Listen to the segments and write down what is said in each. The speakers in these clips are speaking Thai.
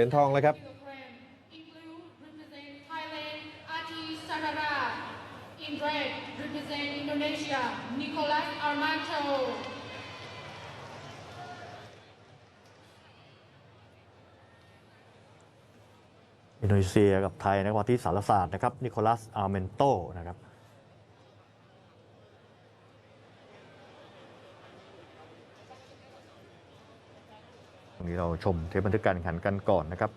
รียญทองเลยครับอินโดนีเซียกับไทยในวันที่สารศาสตร์นะครับนิโคลัสอาร์เมนโตนะครับ ตรงนี้เราชมเทปบันทึกการแข่งขันกันก่อนนะครับ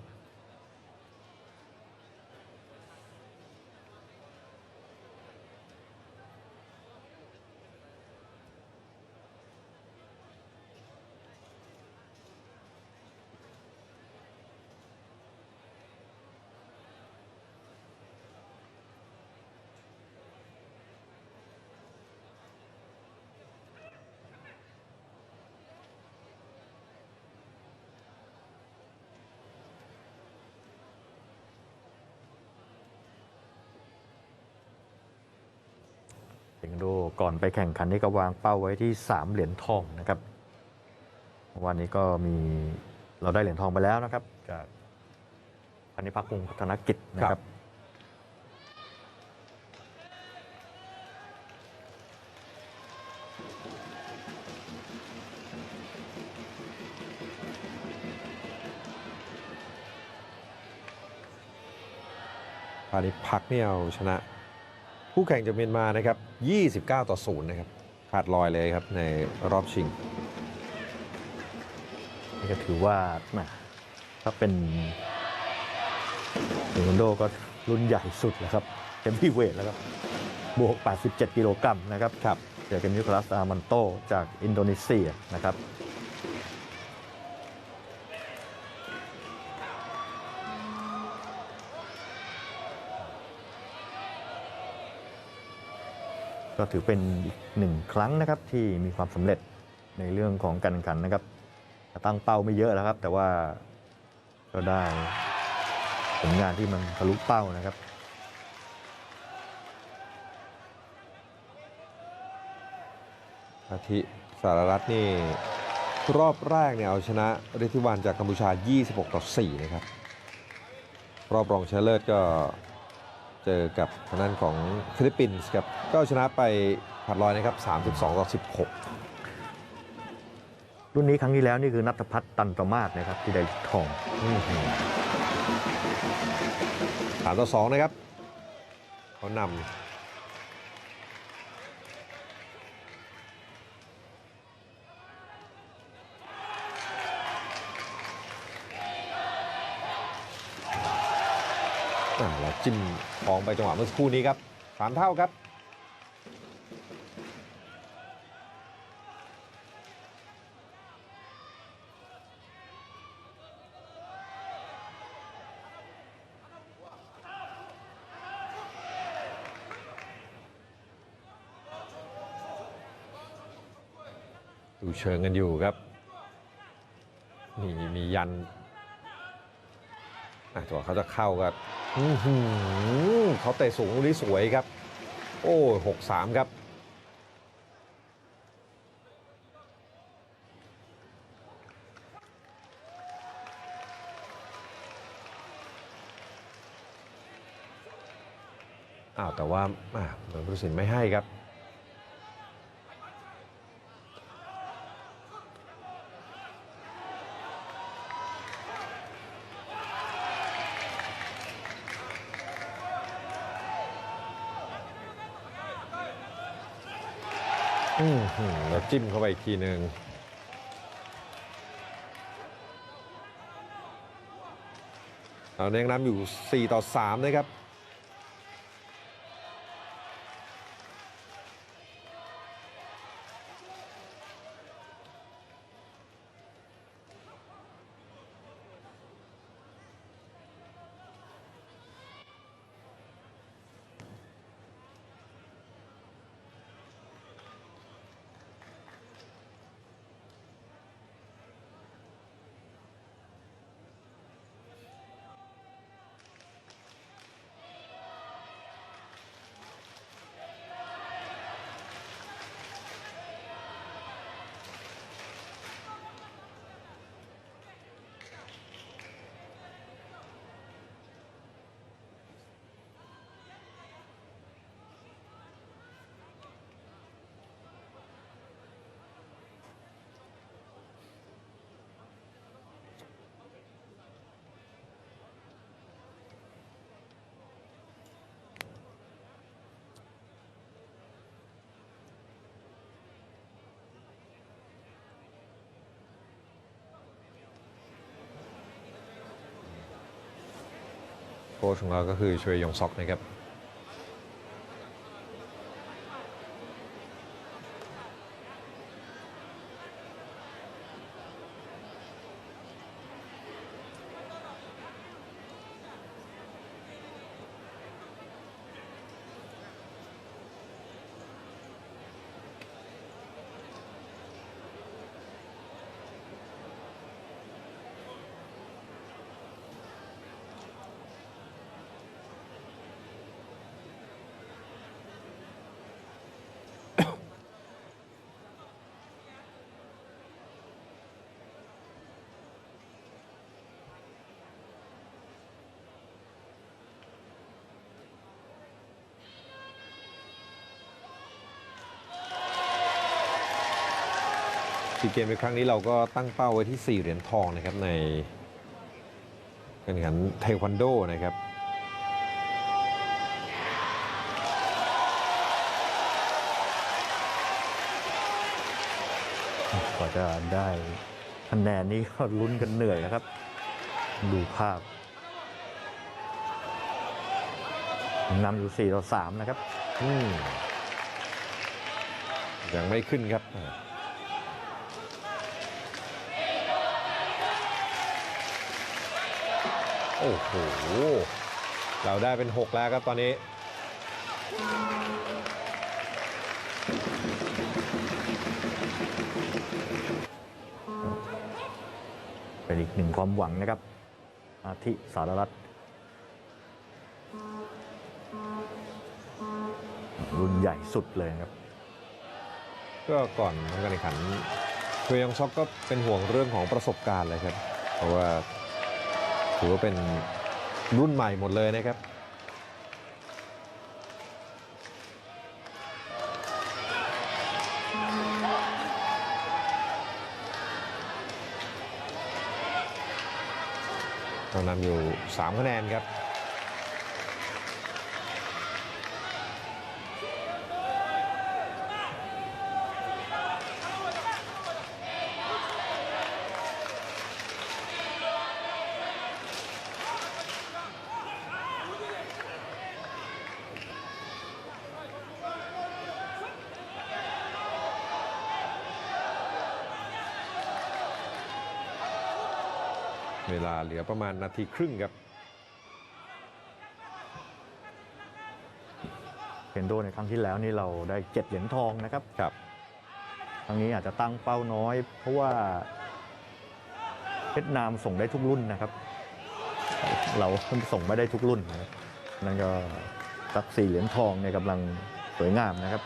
เทควันโดก่อนไปแข่งขันนี่ก็วางเป้าไว้ที่ 3 เหรียญทองนะครับ วันนี้ก็มีเราได้เหรียญทองไปแล้วนะครับจากพันิพักษ์พงศ์พัฒนกิจนะคครัรับบพาณิชย์พักเนี่ยเอาชนะ คู่แข่งจากเมียนมานะครับ 29 ต่อ 0 นะครับขาดลอยเลยครับในรอบชิง นี่ก็ถือว่าแหมถ้าเป็นเทควันโดก็รุ่นใหญ่สุดแล้วครับเต็มที่เวทแล้วครับ บวก 87 กิโลกรัมนะครับครับเจอกันนิโคลัสอาร์มันโตจากอินโดนีเซียนะครับ ก็ถือเป็นอีกหนึ่งครั้งนะครับที่มีความสำเร็จในเรื่องของการแข่งขันนะครับตั้งเป้าไม่เยอะแล้วครับ แต่ว่าก็ได้ผลงานที่มันทะลุเป้านะครับอาทิสารรัตน์นี่รอบแรกเนี่ยเอาชนะฤทธิวันจากกัมพูชา 26 ต่อ 4 นะครับ รอบรองชนะเลิศก็ เจอกับทางด้านของฟิลิปปินส์ครับก็เอาชนะไปขาดลอยนะครับ 32 ต่อรุ่นนี้ครั้งที่แล้วนี่คือนัทพัฒน์ตันตมาศนะครับที่ได้ทอง16สามต่อ2นะครับเขานำ อ่าแล้วจิ้มทองไปจังหวะเมื่อสักครู่นี้ครับสามเท่าครับ ดูเชิงกันอยู่ครับนี่มียันอะจังหวะเขาจะเข้าก็ อือหือเขาเตะสูงลูกนี้สวยครับ โอ้หกสามครับ อ้าวแต่ว่าอะเหมือนผู้ตัดสินไม่ให้ครับ อืมแล้วจิ้มเข้าไปอีกทีหนึ่งเอาเน้นนำอยู่ 4 ต่อ 3 นะครับ ค้ชของเราก็คือชวยยงซอกนะครับ ซีเกมในครั้งนี้เราก็ตั้งเป้าไว้ที่ 4 เหรียญทองนะครับในการแข่งขันเทควันโดนะครับกว่าจะได้คะแนนนี้ก็ลุ้นกันเหนื่อยนะครับ ดูภาพนำอยู่ 4 ต่อ 3 นะครับ อืมยังไม่ขึ้นครับอ่า โอ้โห เราได้เป็น 6 แล้วครับตอนนี้ เป็นอีกหนึ่งความหวังนะครับ อาทิสารรัตน์รุ่นใหญ่สุดเลยนะครับ ก็ก่อนทำการแข่งขันเพื่ยองซอกก็เป็นห่วงเรื่องของประสบการณ์เลยครับ เพราะว่า ถือว่าเป็นรุ่นใหม่หมดเลยนะครับ เรานำอยู่ 3 คะแนนครับ เวลาเหลือประมาณนาทีครึ่งครับ เคนโดในครั้งที่แล้วนี่เราได้7เหรียญทองนะครับครับ ครั้งนี้อาจจะตั้งเป้าน้อย เพราะว่าเวียดนามส่งได้ทุกรุ่นนะครับ เราส่งไม่ได้ทุกรุ่นนะครับนั่นก็สักสี่เหรียญทองเนี่ยกำลังสวยงามนะครับ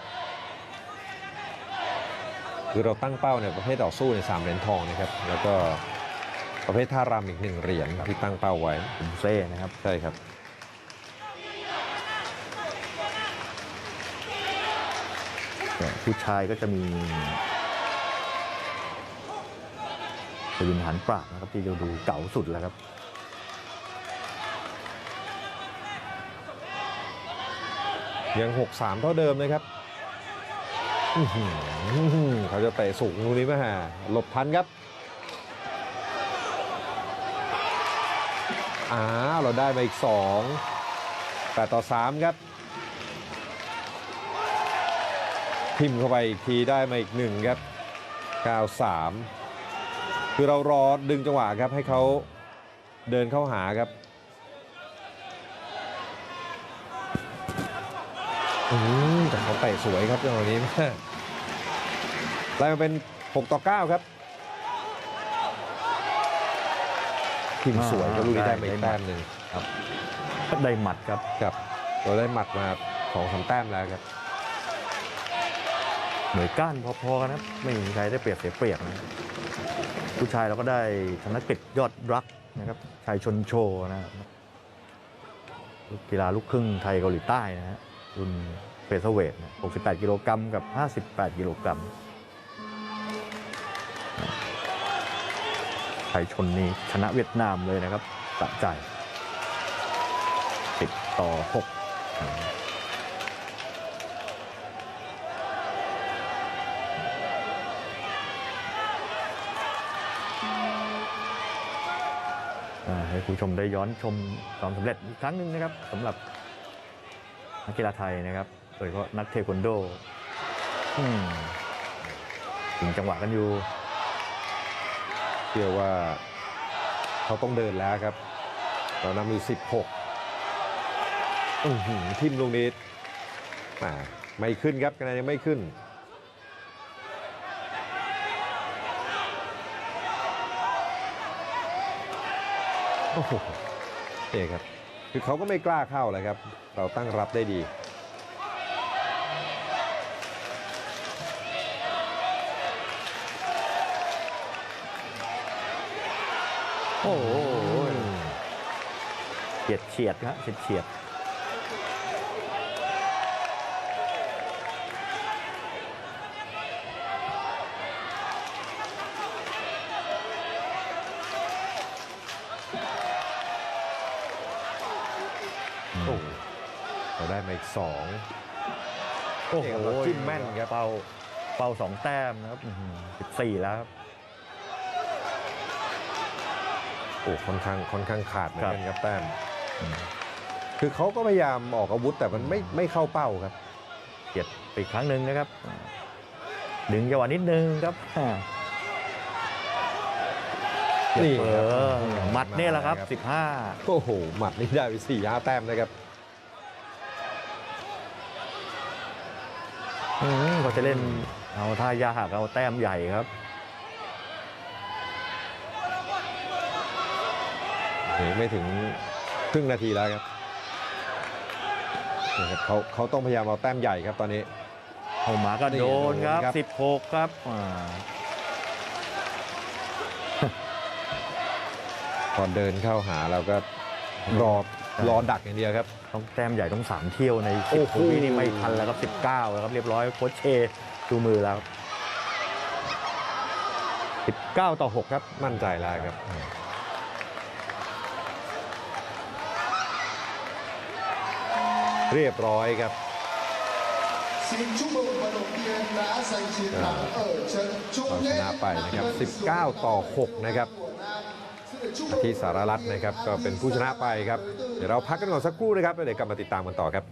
คือเราตั้งเป้าในประเภทต่อสู้ในสามเหรียญทองนะครับ แล้วก็ ประเภทท่ารำอีกหนึ่งเหรียญที่ตั้งเป้าไว้ผมเซ่นะครับ ใช่ครับเนี่ยผู้ชายก็จะมีปวินหันปราบนะครับ ที่เราดูเก่าสุดแล้วครับยัง 6-3 เท่าเดิมนะครับอื้อหือเขาจะเตะสูงตรงนี้ไหมฮะหลบทันครับ อ้าวเราได้มาอีก 2 8 ต่อ 3 ครับ ทิมเข้าไปอีกทีได้มาอีกหนึ่งครับ 9-3 คือเรารอดึงจังหวะครับให้เขาเดินเข้าหาครับอืมแต่เขาเตะสวยครับจังหวะนี้มากไล่มาเป็น 6 ต่อ 9 ครับ ทีมสวยก็ลูกนี้ได้มาอีกแต้มหนึ่งได้หมัดครับครับเราได้หมัดมาสองสามแต้มแล้วครับหน่วยก้านพอๆกันนะครับไม่มีใครได้เปรียบเสียเปรียบนะผู้ชายเราก็ได้ธนกฤษยอดรักนะครับชายชนโชว์นะครับกีฬาลูกครึ่งไทยเกาหลีใต้นะฮะรุ่นเฟเธอร์เวทนะ68 กิโลกรัมกับ 58 กิโลกรัมไท ยชนนี้ชนะเวียดนามเลยนะครับสะใจติดต่อ6อ่าเห็นให้คุณผู้ชมได้ย้อนชมความสำเร็จอีกครั้งหนึ่งนะครับสำหรับนักกีฬาไทยนะครับ โดยเฉพาะนักเทควันโดถึงจังหวะกันอยู่ ชื่อว่าเขาต้องเดินแล้วครับเรานำอยู่16อื้อหือทิมลูกนี้ไม่ขึ้นครับคะแนนยังไม่ขึ้น โอ้โหเอครับ คือเขาก็ไม่กล้าเข้าเลยครับ เราตั้งรับได้ดี โอ้โหเฉียดเฉียดครับเฉียดเฉียดโอ้โหเราได้มาอีกสองโอ้โหเอกเราจิ้มแม่นครับเป้าเป้าสองแต้มนะครับสิบสี่แล้วครับ โอ้ค่อนข้างค่อนข้างขาดเหมือนกันครับครับแต้มคือเขาก็พยายามออกอาวุธแต่มันไม่ไม่เข้าเป้าครับเฉียดไปอีกครั้งหนึ่งนะครับดึงจังหวะนิดนึงครับอ่านี่เอครับอหมัดเนี่ยแหละครับครับสิบห้าโอ้โห หมัดนี่ได้ไปสี่ห้าแต้มนะครับเขาจะเล่นเอาท่ายากเอาแต้มใหญ่ครับ เหลือ ไม่ถึงครึ่งนาทีแล้วครับนี่ครับเขาเขาต้องพยายามเอาแต้มใหญ่ครับตอนนี้เข้ามาก็นี่โดนครับโดนครับสิบหกครับอ่าตอนเดินเข้าหาเราก็รอรอดักอย่างเดียวครับ ต้องแต้มใหญ่ต้องสามเที่ยวในโอ้สิบโหวินี่ไม่ทันแล้วครับสิบเก้าแล้วครับ เรียบร้อยโค้ชเชดูมือแล้วสิบเก้าต่อหกครับ มั่นใจแล้วครับ เรียบร้อยครับเราชนะไปนะครับ 19 ต่อ 6 นะครับที่สารรัตน์นะครับก็เป็นผู้ชนะไปครับ เดี๋ยวเราพักกันก่อนสักครู่นะครับแล้วเดี๋ยวกลับมาติดตามกันต่อครับ